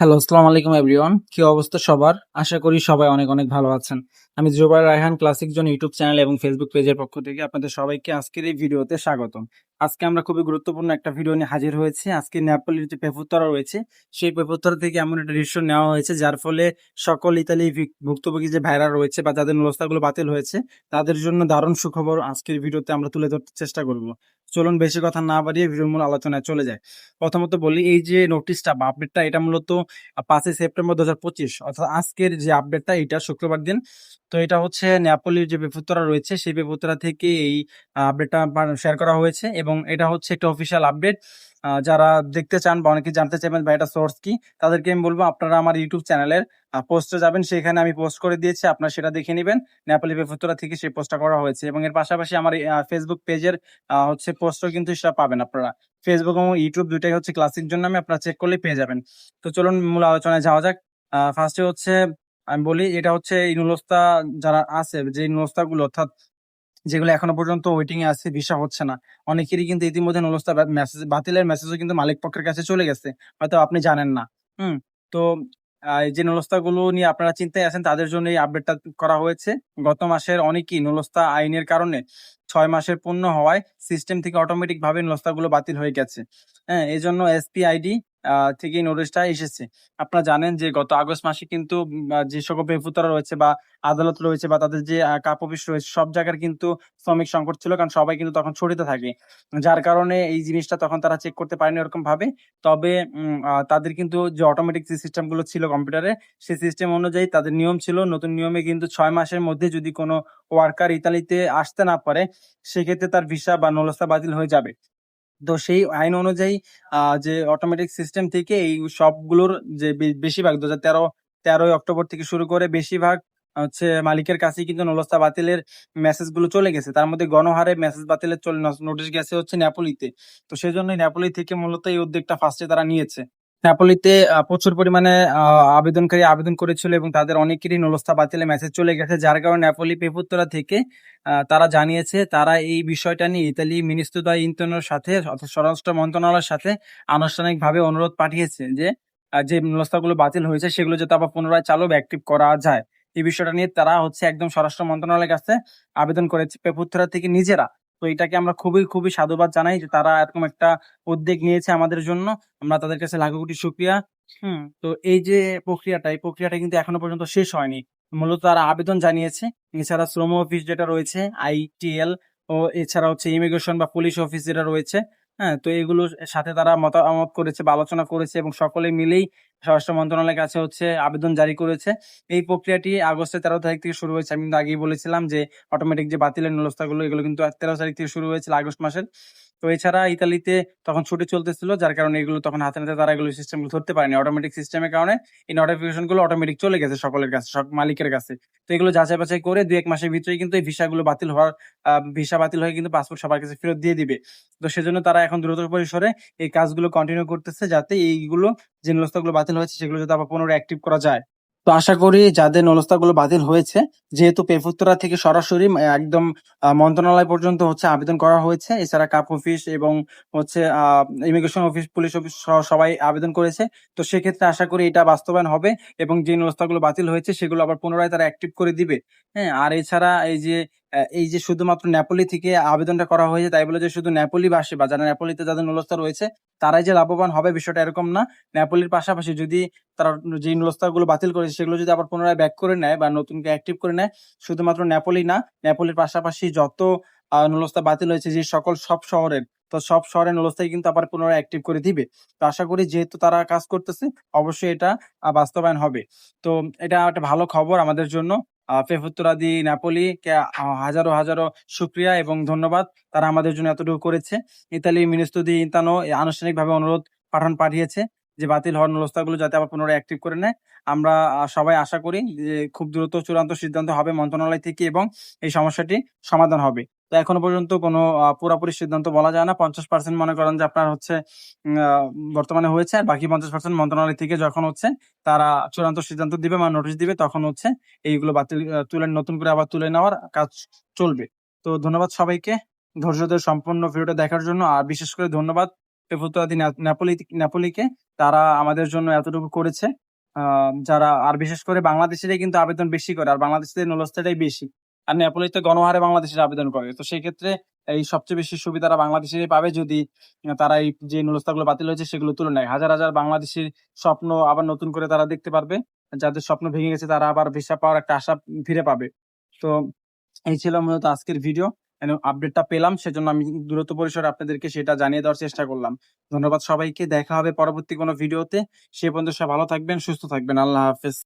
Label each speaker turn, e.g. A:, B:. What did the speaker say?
A: Hello, আসসালামু আলাইকুম everyone. কি অবস্থা সবার? আশা করি সবাই অনেক, অনেক ভালো আছেন। আমি Jubai Raihan classic zone YouTube channel এবং ফেসবুক পেজের পক্ষ থেকে আপনাদের সবাইকে আজকের এই ভিডিওতে স্বাগতম। আজকে আমরা খুবই গুরুত্বপূর্ণ একটা ভিডিও নিয়ে হাজির হয়েছি। আজকে নেপোলির যে পেপুত্তরা রয়েছে, সেই পেপুত্তরা থেকে এমন একটা ডিসিশন নেওয়া হয়েছে যার ফলে সকল ইতালি ভিক ভুক্তভোগী যে ভাইরা রয়েছে বা যাদের নুরস্তাগুলো বাতিল হয়েছে, তাদের জন্য দারুণ সুখবর আজকের ভিডিওতে আমরা তুলে ধরতে চেষ্টা করব। চলুন বেশি কথা না বাড়িয়ে ভিডিওর মূল আলোচনায় চলে যায় প্রথমত বলি এই যে নোটিশটা বা আপডেটটা এটা মূলত ৫ই সেপ্টেম্বর ২০২৫ অর্থাৎ আজকের যে আপডেটটা এটা শুক্রবার দিন। তো এটা হচ্ছে নেপোলির যে পেপুত্তরা রয়েছে সেই পেপুত্তরা থেকে এই আপডেটটা শেয়ার করা হয়েছে এবং এটা হচ্ছে একটা অফিসিয়াল আপডেট। যারা দেখতে চান বা অনেকে জানতে চাইবেন বা এটা সোর্স কি? তাদেরকে আমি বলব আপনারা আমার ইউটিউব চ্যানেলের পোস্টে যাবেন সেখানে আমি পোস্ট করে দিয়েছি। আপনারা সেটা দেখে নিবেন। নেপালি পেপুত্তরা থেকে সেই পোস্টটা করা হয়েছে এবং এর পাশাপাশি আমার ফেসবুক পেজের হচ্ছে পোস্টও কিন্তু সেটা পাবেন আপনারা। ফেসবুক এবং ইউটিউব ২ টাই হচ্ছে ক্লাসিক জন্য আমি আপনারা চেক করলেই পেয়ে যাবেন। তো চলুন মূল আলোচনায় যাওয়া যাক। ফার্স্ট হচ্ছে, আমি বলি এটা হচ্ছে এই নুরস্তা যারা আছে, যে নুরস্তাগুলো অর্থাৎ যেগুলো এখনও পর্যন্ত ওয়েটিং এ আছে ভিসা হচ্ছে না। অনেকেরই কিন্তু ইতিমধ্যে নুরস্তা বা মেসেজ বাতিলের মেসেজও কিন্তু মালিক পক্ষের কাছে চলে গেছে। হয়তো আপনি জানেন না। হুম? তো এই যে নুরস্তাগুলো নিয়ে আপনারা চিন্তায় আছেন, তাদের জন্য এই আপডেটটা করা হয়েছে। গত মাসের অনেকই নুরস্তা আইনের কারণে ৬ মাসের পূর্ণ হওয়ায় সিস্টেম থেকে অটোমেটিক ভাবে নুরস্তাগুলো বাতিল হয়ে গেছে। হ্যাঁ? এজন্য এসপিআইডি আ থেকে নোটিশটা এসেছে। আপনারা জানেন যে গত আগস্ট মাসে কিন্তু যে সকল পেপুত্তরা রয়েছে বা আদালত রয়েছে বা তাদের যে কাপ অফিস রয়েছে, সব জায়গার কিন্তু শ্রমিক সংকট ছিল। কারণ সবাই কিন্তু তখন ছুটিতে থাকে। যার কারণে এই জিনিসটা তখন তারা চেক করতে পারেনি ওরকম ভাবে তবে তাদের কিন্তু যে অটোমেটিক যে সিস্টেমগুলো ছিল কম্পিউটারে সেই সিস্টেম অনুযায়ী তাদের নিয়ম ছিল। নতুন নিয়মে কিন্তু ছয় মাসের মধ্যে যদি কোনো ওয়ার্কার ইতালিতে আসতে না পারে, সেক্ষেত্রে তার ভিসা বা নুরস্তা বাতিল হয়ে যাবে। তো সেই আইন অনুযায়ী যে অটোমেটিক সিস্টেম থেকে এই সবগুলোর যে বেশিরভাগ দু হাজার তেরো অক্টোবর থেকে শুরু করে বেশিরভাগ, হচ্ছে মালিকের কাছে কিন্তু নলস্তা বাতিলের মেসেজগুলো চলে গেছে। তার মধ্যে গণহারে মেসেজ বাতিলের নোটিশ গেছে হচ্ছে নেপোলিতে। তো সেই জন্য নেপোলি থেকে মূলত এই উদ্যোগটা ফার্স্টে তারা নিয়েছে। নেপোলিতে আ প্রচুর পরিমাণে আবেদনকারী আবেদন করেছিল এবং তাদের অনেকেরই নুরস্তা বাতিলের মেসেজ চলে গেছে। যার কারণে নেপোলি পেপুত্তরা থেকে তারা জানিয়েছে তারা এই বিষয়টা নিয়ে ইতালি মিনিস্ত্রো দা ইন্টার্নোর সাথে অর্থাৎ স্বরাষ্ট্র মন্ত্রণালয়ের সাথে আনুষ্ঠানিকভাবে অনুরোধ পাঠিয়েছে যে যে নুরস্তাগুলো বাতিল হয়েছে সেগুলো যাতে আবার পুনরায় চালু অ্যাক্টিভ করা যায়। এই বিষয়টা নিয়ে তারা হচ্ছে একদম স্বরাষ্ট্র মন্ত্রণালয়ের কাছে আবেদন করেছে পেপুত্তরা থেকে নিজেরা। তো এটাকে আমরা খুবই, খুবই সাধুবাদ জানাই যে তারা এরকম একটা উদ্যোগ নিয়েছে আমাদের জন্য। আমরা তাদের কাছে লাখো কোটি সুক্রিয়া হুম? তো এই যে প্রক্রিয়াটা, এই প্রক্রিয়াটা কিন্তু এখনও পর্যন্ত শেষ হয়নি। মূলত তারা আবেদন জানিয়েছে। এছাড়া শ্রম অফিস যেটা রয়েছে আইটিএল ও এছাড়া হচ্ছে ইমিগ্রেশন বা পুলিশ অফিস যেটা রয়েছে, হ্যাঁ? তো এগুলোর সাথে তারা মতামত করেছে বা আলোচনা করেছে এবং সকলে মিলেই স্বরাষ্ট্র মন্ত্রণালয়ের কাছে হচ্ছে আবেদন জারি করেছে। এই প্রক্রিয়াটি আগস্টের ১৩ তারিখ থেকে শুরু হয়েছে। আমি কিন্তু আগেই বলেছিলাম যে অটোমেটিক যে বাতিলের ব্যবস্থাগুলো এগুলো কিন্তু তেরো তারিখ থেকে শুরু হয়েছিল আগস্ট মাসের। তো এছাড়া ইতালিতে তখন ছুটি চলতেছিল যার কারণে এগুলো তখন হাতে নাতে তারা এগুলো সিস্টেমগুলো ধরতে পারেনি। অটোমেটিক সিস্টেমের কারণে এই নোটিফিকেশনগুলো অটোমেটিক চলে গেছে সকলের কাছে, সব মালিকের কাছে। তো এগুলো যাচাই বাছাই করে ২-১ মাসের ভিতরে কিন্তু এই ভিসাগুলো বাতিল হওয়ার ভিসা বাতিল হয়ে কিন্তু পাসপোর্ট সবার কাছে ফেরত দিয়ে দিবে। তো সেজন্য তারা এখন দ্রুত পরিসরে এই কাজগুলো কন্টিনিউ করতেছে যাতে এইগুলো যে নুরস্তাগুলো বাতিল হয়েছে সেগুলো যাতে আবার পুনরায় অ্যাক্টিভ করা যায়। তো আশা করি যাদের নলস্থাগুলো বাতিল হয়েছে যেহেতু পেপুত্তরা থেকে সরাসরি একদম মন্ত্রণালয় পর্যন্ত হচ্ছে আবেদন করা হয়েছে। এছাড়া কাপ অফিস এবং হচ্ছে ইমিগ্রেশন অফিস, পুলিশ অফিস সবাই আবেদন করেছে। তো সেক্ষেত্রে আশা করি এটা বাস্তবায়ন হবে এবং যে নলস্থাগুলো বাতিল হয়েছে সেগুলো আবার পুনরায় তারা অ্যাক্টিভ করে দিবে। হ্যাঁ? আর এছাড়া এই যে এই যে শুধুমাত্র নেপোলি থেকে আবেদনটা করা হয়েছে তাই বলে যে শুধু নেপোলিবাসী বা যারা নেপোলিতে যাদের নুরস্তা রয়েছে তারাই যে লাভবান হবে বিষয়টা এরকম না। নেপোলির পাশাপাশি যদি তারা যেই নুরস্তাগুলো বাতিল করেছে সেগুলো যদি আবার পুনরায় ব্যাক করে নেয় বা নতুনকে অ্যাক্টিভ করে নেয় শুধুমাত্র নেপোলি না, নেপোলির পাশাপাশি যত নুরস্তা বাতিল হয়েছে যে সকল সব শহরের, তো সব শহরের নুরস্তাই কিন্তু আবার পুনরায় অ্যাক্টিভ করে দিবে। তো আশা করি যেহেতু তারা কাজ করতেছে অবশ্যই এটা বাস্তবায়ন হবে। তো এটা একটা ভালো খবর আমাদের জন্য। কে নেপোলিকে হাজারো, হাজারো শুক্রিয়া এবং ধন্যবাদ। তারা আমাদের জন্য এতটুকু করেছে। ইতালি মিনিস্তুদি ইন্তানো আনুষ্ঠানিকভাবে অনুরোধ পাঠান পাঠিয়েছে যে বাতিল হওয়ার ব্যবস্থাগুলো যাতে আবার পুনরায় অ্যাক্টিভ করে নেয়। আমরা সবাই আশা করি যে খুব দ্রুত চূড়ান্ত সিদ্ধান্ত হবে মন্ত্রণালয় থেকে এবং এই সমস্যাটি সমাধান হবে। তো এখনও পর্যন্ত কোনো পুরাপুরি সিদ্ধান্ত বলা যায় না। ৫০% মনে করেন যে আপনার হচ্ছে বর্তমানে হয়েছে আর বাকি ৫০% মন্ত্রণালয় থেকে যখন হচ্ছে তারা চূড়ান্ত সিদ্ধান্ত দিবে বা নোটিশ দিবে, তখন হচ্ছে এইগুলো বাতিল তুলে, নতুন করে আবার তুলে নেওয়ার কাজ চলবে। তো ধন্যবাদ সবাইকে ধৈর্য ধরে সম্পূর্ণ ভিডিওটা দেখার জন্য। আর বিশেষ করে ধন্যবাদ নেপোলিকে তারা আমাদের জন্য এতটুকু করেছে যারা, আর বিশেষ করে বাংলাদেশেরই কিন্তু আবেদন বেশি করে আর বাংলাদেশের নলস্তাটাই বেশি আর নেপোলিতে গণহারে বাংলাদেশের আবেদন করে। তো সেই ক্ষেত্রে এই সবচেয়ে বেশি সুবিধাটা বাংলাদেশেরই পাবে যদি তারা এই যে নুলস্তাগুলো বাতিল হয়েছে সেগুলো তুলে নেয় হাজার হাজার বাংলাদেশের স্বপ্ন আবার নতুন করে তারা দেখতে পারবে। যাদের স্বপ্ন ভেঙে গেছে তারা আবার ভিসা পাওয়ার একটা আশা ফিরে পাবে। তো এই ছিল মূলত আজকের ভিডিও। আপডেটটা পেলাম, সেজন্য আমি দূরত্ব পরিসরে আপনাদেরকে সেটা জানিয়ে দেওয়ার চেষ্টা করলাম। ধন্যবাদ সবাইকে, দেখা হবে পরবর্তী কোনো ভিডিওতে। সে পর্যন্ত সব ভালো থাকবেন, সুস্থ থাকবেন। আল্লাহ হাফেজ।